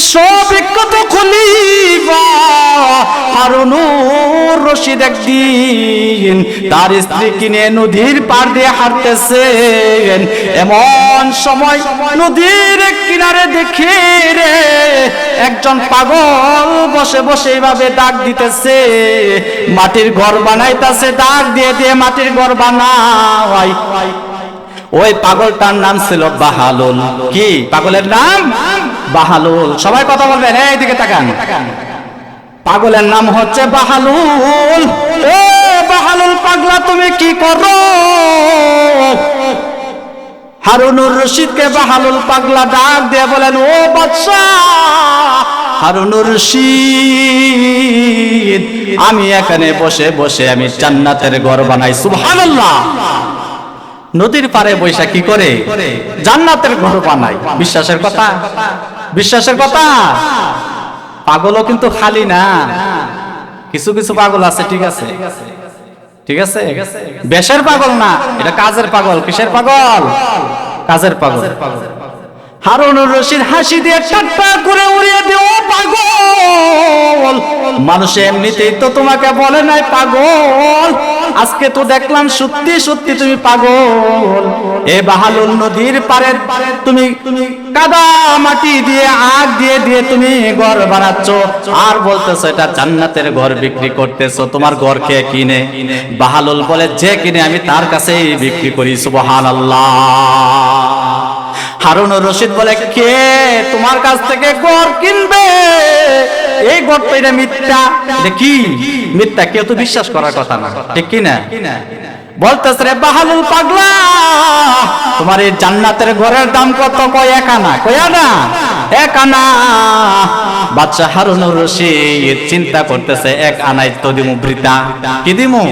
বিশ্ববিখ্যাত খলিফা হারুনুর রশিদ একদিন তার স্ত্রী কিনে নদীর পার দিয়ে হাঁটতেছেন। এমন সময় নদীর কিনারে দেখে রে, একজন পাগল বসে বসে এইভাবে ডাক দিতেছে, মাটির ঘর বানাইতেছে, ডাক দিয়ে দিয়ে মাটির ঘর বানাই। ওই পাগলটার নাম ছিল বাহালুল। কি? পাগলের নাম? বাহালুল। সবাই কথা বলবেন, এই দিকে তাকান। পাগলের নাম হচ্ছে বাহালুল। এ বাহালুল পাগলা, তুমি কি করো? হারুনুর রশিদকে বাহালুল পাগলা ডাক দিয়ে বলেন, ও বাদশা হারুনুর রশিদ, আমি এখানে বসে বসে আমি জান্নাতের ঘর বানাই। সুবহানাল্লাহ। নদীর পারে বৈশা কি করে জান্নাতের ঘর বানাই। বিশ্বাসের কথা? বিশ্বাসের কথা পাগলও কিন্তু খালি না। কিছু কিছু পাগল আছে, ঠিক আছে। ঠিক আছে? বেশের পাগল না, এটা কাজের পাগল। কিসের পাগল? কাজের পাগল। হারুনুর রশিদ হাসি দিয়ে ঠাট্টা করে উড়িয়ে দিয়ে ও পাগল। মানুষ এমনিতেই তো তোমাকে বলে নাই পাগল। আজকে তো দেখলাম সত্যি সত্যি তুমি পাগল। এ বাহালুল নদীর পারের তুমি তুমি কাদা মাটি দিয়ে আগ দিয়ে দিয়ে তুমি ঘর বানাচ্ছ। আর বলতেছো, এটা জান্নাতের ঘর বিক্রি করতেছো, তোমার ঘর কে কিনে? বাহালুল বলে, যে কিনে আমি তার কাছেই বিক্রি করি, সুবহানাল্লাহ। হারুন রশিদ বলে, কে তোমার কাছ থেকে ঘর কিনবে? এই গড় তো এটা মিথ্যা। কি মিথ্যা কেউ তো বিশ্বাস করার কথা না। ঠিক কি না বলতেছে রে পাগলা, তোমার এই জান্নাতের ঘরের দাম কত? কয়, এক আনা, কয় আনা? এক আনা। বাচ্চা হারুনুর রশিদ চিন্তা করতেছে, এক আনাই তো দিমু বৃতা কি দিমু?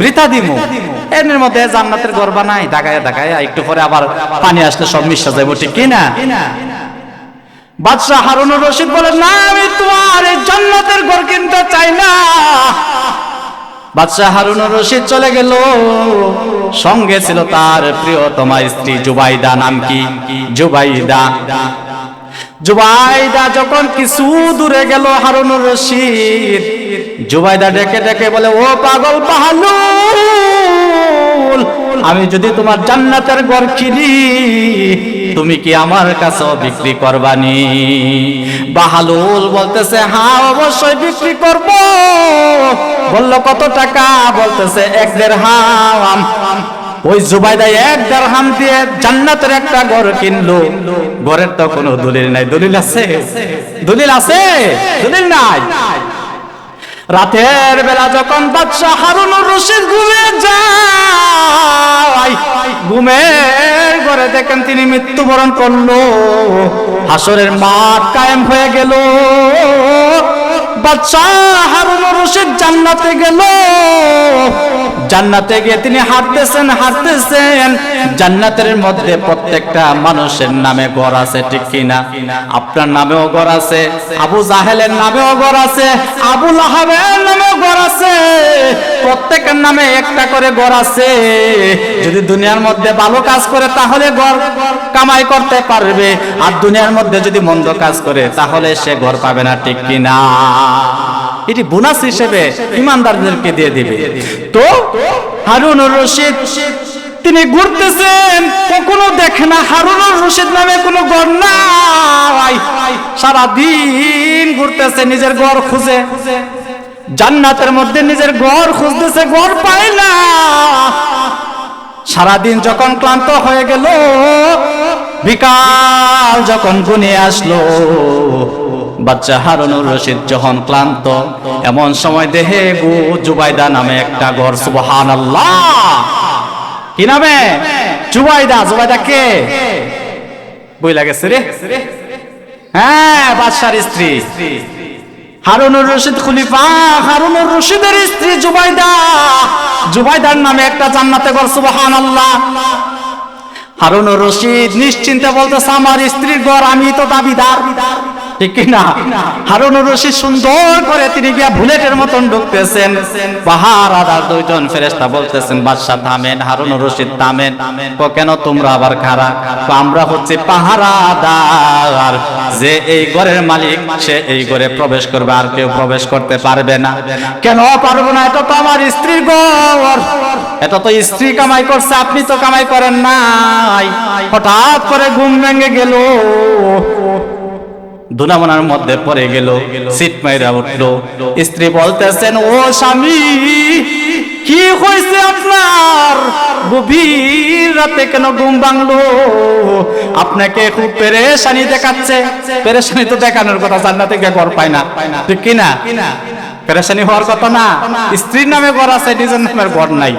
বৃতা দিমু। এর মধ্যে জান্নাতের ঘর বানাই ঢাকায় ঢাকায়, একটু পরে আবার পানি আসলে সব মিশা যাব ঠিক কি না বাদশাহ হারুনুর রশিদ বলে না, আমি তোমার এই জান্নাতের ঘর কিনতে চাই না। বাদশাহ হারুনুর রশিদ চলে গেল। সঙ্গে ছিল তার প্রিয়তমা স্ত্রী জুবাইদা, নাম কি? জুবাইদা। জুবাইদা যখন কিছু দূরে গেল হারুনুর রশিদ, জুবাইদা ডেকে ডেকে বলে, ও পাগল পাহালুল আমি যদি তোমার জান্নাতের ঘর কিনি, তুমি কি আমার কাছে বিক্রি করবানি? বাহালুল বলতেছে হ্যাঁ অবশ্যই বিক্রি করব। বলল, কত টাকা? বলতেছে, এক দেড় হাম ওই জুবাইদা এক দেড়হাম দিয়ে জান্নাতের একটা ঘর কিনলো। ঘরের তো কোনো দলিল নাই। দলিল আছে? দলিল আছে? দলিল নাই? রাতের বেলা যখন বাদশাহ হারুনুর রশিদ ঘুমে যায়, ঘুমের ঘরে দেখেন তিনি মৃত্যুবরণ করল, হাসরের মাঠ কায়েম হয়ে গেল। জান্নাতে গেল। জান্নাতে গিয়ে তিনি হাঁটতেছেন হাঁটতেছেন। জান্নাতের মধ্যে প্রত্যেকটা মানুষের নামে ঘর আছে, ঠিক কিনা? আপনার নামেও ঘর আছে, আবু জাহেলের নামেও ঘর আছে, আবু লাহাবের নামেও ঘর আছে। প্রত্যেকের নামে একটা করে ঘর আছে। যদি দুনিয়ার মধ্যে ভালো কাজ করে, তাহলে ঘর কামাই করতে পারবে। আর দুনিয়ার মধ্যে যদি মন্দ কাজ করে, তাহলে সে ঘর পাবে না, ঠিক কিনা? এটি বোনাস হিসেবে ইমানদারদেরকে দিয়ে দিবে। তো, হারুনুর রশিদ, তিনি ঘুরতেছেন, কখনো দেখে না হারুনুর রশিদ নামে কোনো ঘর নাই। সারাদিন ঘুরতেছে, নিজের ঘর খুঁজে। জান্নাতের মধ্যে নিজের ঘর খুঁজতেছে, ঘর পায় না। সারাদিন যখন ক্লান্ত হয়ে গেল, বিকাল যখন গুনে আসলো বাচ্চা হারুনুর রশিদ যখন ক্লান্ত, এমন সময় দেহে গো জুবাইদা নামে একটা ঘর সুবহান আল্লাহ কি নামে? জুবাইদা জুবাইদা কে? বই লাগেছে রে? হ্যাঁ বাদশার স্ত্রী। হারুনুর রশিদ খলিফা, হারুনুর রশিদের স্ত্রী জুবাইদা। জুবাইদার নামে একটা জান্নাতে ঘর সুবহান আল্লাহ হারুনুর রশিদ নিশ্চিন্তে বলতেছে, আমার স্ত্রীর ঘর, আমি তো দাবিদার। ঠিক না হারুন রশিদ সুন্দর করে তিনি গিয়া বুলেটের মতন ঢুকতেছেন। পাহাড় পাহারাদার দুইজন ফেরেশতা বলতেছেন, বাদশাহ থামেন, হারুন রশিদ থামেন। তো কেন তোমরা আবার খারা আমরা হচ্ছে পাহারাদার যে এই ঘরের মালিক, সে এই ঘরে প্রবেশ করবে, আর কেউ প্রবেশ করতে পারবে না। কেন পারব না? এটা তো আমার স্ত্রীর ঘর। এটা তো স্ত্রী কামাই করছে, আপনি তো কামাই করেন নাই। হঠাৎ করে ঘুম ভেঙে গেল। দুনামনার মধ্যে পড়ে গেল, সিট মাইরা উঠল। স্ত্রী বলতেছেন, ও স্বামী, কি হয়েছে আপনার? গভীর রাতে কেন ঘুম ভাঙলো? আপনাকে খুব পেরেশানি দেখাচ্ছে। পেরেশানি তো দেখানোর কথা, জান্নাতে গিয়ে ঘর পায় না। ঠিক কি না? পেরেশানি হওয়ার কথা না। স্ত্রীর নামে ঘর আছে, নিজের নামের ঘর নাই।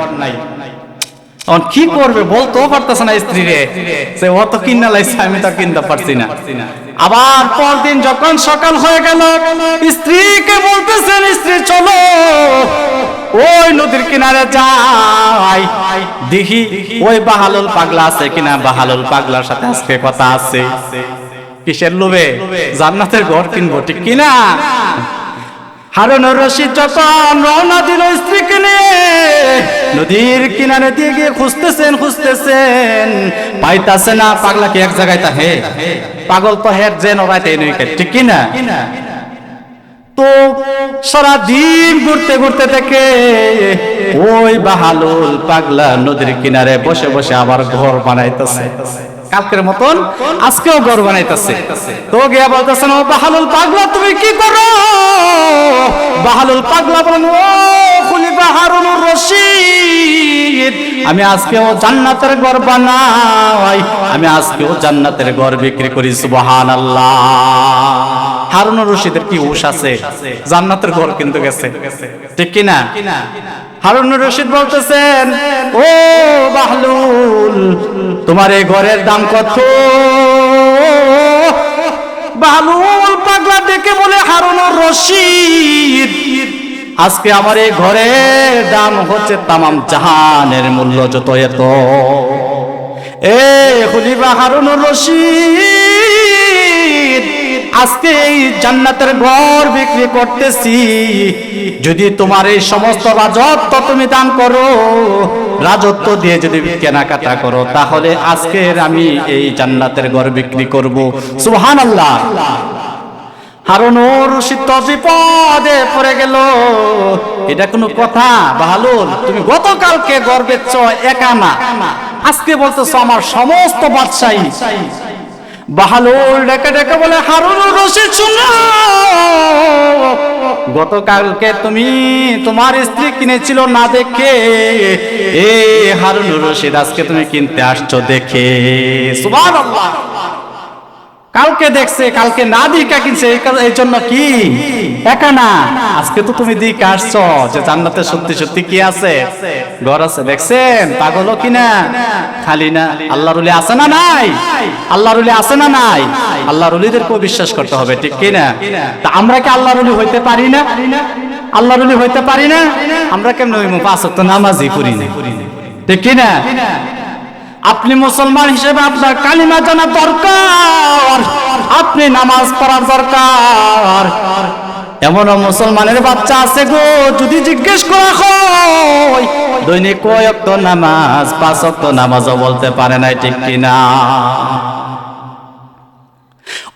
তখন কি করবে? বলতেও পারতেছে না স্ত্রী রে সে ও তো কিনা লাইছে, আমি তো কিনতে পারছি না। আবার পরদিন যখন সকাল হয়ে গেল, স্ত্রীকে বলতেছেন, স্ত্রী, চলো। ওই নদীর কিনারে যাই। দেখি, ওই বাহালুল পাগলা আছে কিনা? বাহালুল পাগলার সাথে আজকে কথা আছে। কিসের লোভে? জান্নাতের ঘর কিনবো, ঠিক কিনা? হারুন রশিদ যখন রওনা দিল স্ত্রীকে নিয়ে। নদীর কিনারে দিয়ে গিয়ে খুঁজতেছেন খুঁজতেছেন। পাইতাছে না পাগলা কি এক জায়গায় তা হে পাগল তো হেড যে নড়াইতে নইকে ঠিক কি না? তো সারা দিন ঘুরতে ঘুরতে থেকে ওই বাহালুল পাগলা নদীর কিনারে বসে বসে আবার ঘর বানাইতেছে। কালকের মতন আজকেও ঘর বানাইতেছে। তো গিয়া বলতেছেন ও বাহালুল পাগলা, তুমি কি করো? বাহালুল পাগলা বলেন ও খুলিফা হারুনুর রশিদ, আমি আজকেও জান্নাতের ঘর বানাই, আমি আজকেও জান্নাতের ঘর বিক্রি করি, সুবহানাল্লাহ। হারুনুর রশিদের কি হুশ আছে? জান্নাতের ঘর কিন্তু গেছে। ঠিক কি না? হারুনুর রশিদ বলতেছেন, ও বাহলুল তোমার এই ঘরের দাম কত? বাহলুল পাগলা ডেকে বলে হারুনুর রশিদ, আজকে আমার এই ঘরের দাম হচ্ছে তামাম জাহানের মূল্য যত এত। এ খুলিবা হারুনুর রশিদ, আজকে এই জান্নাতের ঘর বিক্রি করতেছি। যদি তোমার এই সমস্ত রাজত্ব তুমি দান করো রাজত্ব দিয়ে যদি কেনাকাটা করো, তাহলে আজকের আমি এই জান্নাতের ঘর বিক্রি করব। সুহান আল্লাহ হারুনুর শীত বিপদে পড়ে গেল। এটা কোনো কথা? বাহালুল তুমি গতকালকে গর্বের চ একা না আজকে বলতেছ আমার সমস্ত বাদশাহী। বাহালুল ডেকে ডেকে বলে, হারুন রশিদ, শুনো। গতকালকে তুমি তোমার স্ত্রী কিনেছিল না দেখে। এ হারুন রশিদ, আজকে তুমি কিনতে আসছো দেখে। সুবহানাল্লাহ। কালকে দেখছে, কালকে না দিকা কিনছে, এই জন্য কি? একা না। আজকে তো তুমি দিক আসছো, যে জান্নাতে সত্যি সত্যি কি আছে? ঘর আছে। দেখছেন? পাগল কি না খালি না। আল্লাহ রুলি আছে না নাই? আল্লাহ রুলি আছে না নাই? আল্লাহ রুলিদেরকেও বিশ্বাস করতে হবে, ঠিক কি না তা আমরা কি আল্লাহ রুলি হইতে পারি না? আল্লাহ রুলি হইতে পারি না? আমরা কেমন পাঁচ নামাজই পড়ি না। ঠিক কি না আপনি মুসলমান হিসেবে আপনার কালিমা জানা দরকার। আপনি নামাজ পড়ার দরকার। এমন মুসলমানের বাচ্চা আছে গো, যদি জিজ্ঞেস করা হয়। দৈনিক কয়েক নামাজ, পাঁচ তো নামাজও বলতে পারে নাই, ঠিক কিনা?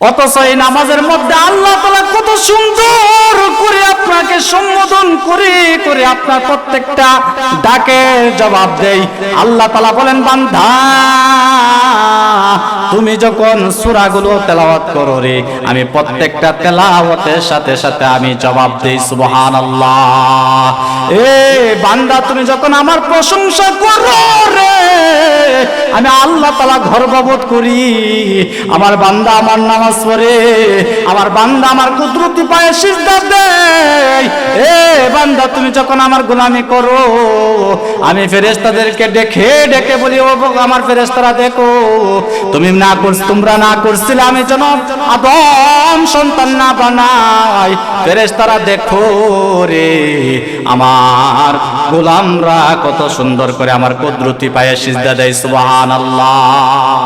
অথচ এই নামাজের মধ্যে আল্লাহ তালা কত সুন্দর করে আপনাকে সম্বোধন করে করে আপনার প্রত্যেকটা ডাকের জবাব দেয়। আল্লাহ তালা বলেন বান্ধা তুমি যখন সুরাগুলো তেলাওয়াত করো রে, আমি প্রত্যেকটা তেলাওয়াতের সাথে সাথে আমি জবাব দেই সুবহান এ বান্দা, তুমি যখন আমার প্রশংসা করো রে, আমি আল্লাহ তালা গর্ববোধ করি। আমার বান্দা আমার নামাজ পড়ে, আমার বান্দা আমার কুদরতি পায়ে সিজদা দেয়। এ বান্দা, তুমি যখন আমার গোলামি করো, আমি ফেরেশতাদেরকে ডেকে ডেকে বলি, ও আমার ফেরেশতারা, দেখো, তুমি না করছ, তোমরা না করছিলে আমি যেন আদম সন্তান না বানাই। ফেরেশতারা দেখো রে, আমার গোলামরা কত সুন্দর করে আমার কুদরতি পায়ে সিজদা দেয়, সুবহানাল্লাহ।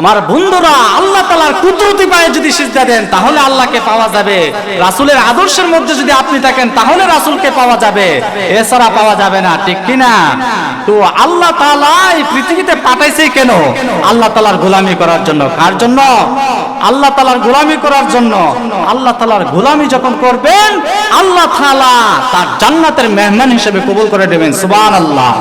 আমার বন্ধুরা, আল্লাহ তালার কুদরতি পায়ে যদি সিজদা দেন, তাহলে আল্লাহকে পাওয়া যাবে। রাসুলের আদর্শের মধ্যে যদি আপনি থাকেন, তাহলে রাসূলকে পাওয়া যাবে। এছাড়া পাওয়া যাবে না, ঠিক কি না তো আল্লাহ তাআলা এই পৃথিবীতে পাঠাইছে কেন? আল্লাহ তালার গোলামি করার জন্য। কার জন্য? আল্লাহ তালার গোলামি করার জন্য। আল্লাহ তালার গোলামি যখন করবেন, আল্লাহ তালা তার জান্নাতের মেহমান হিসেবে কবুল করে দেবেন সুবহানাল্লাহ।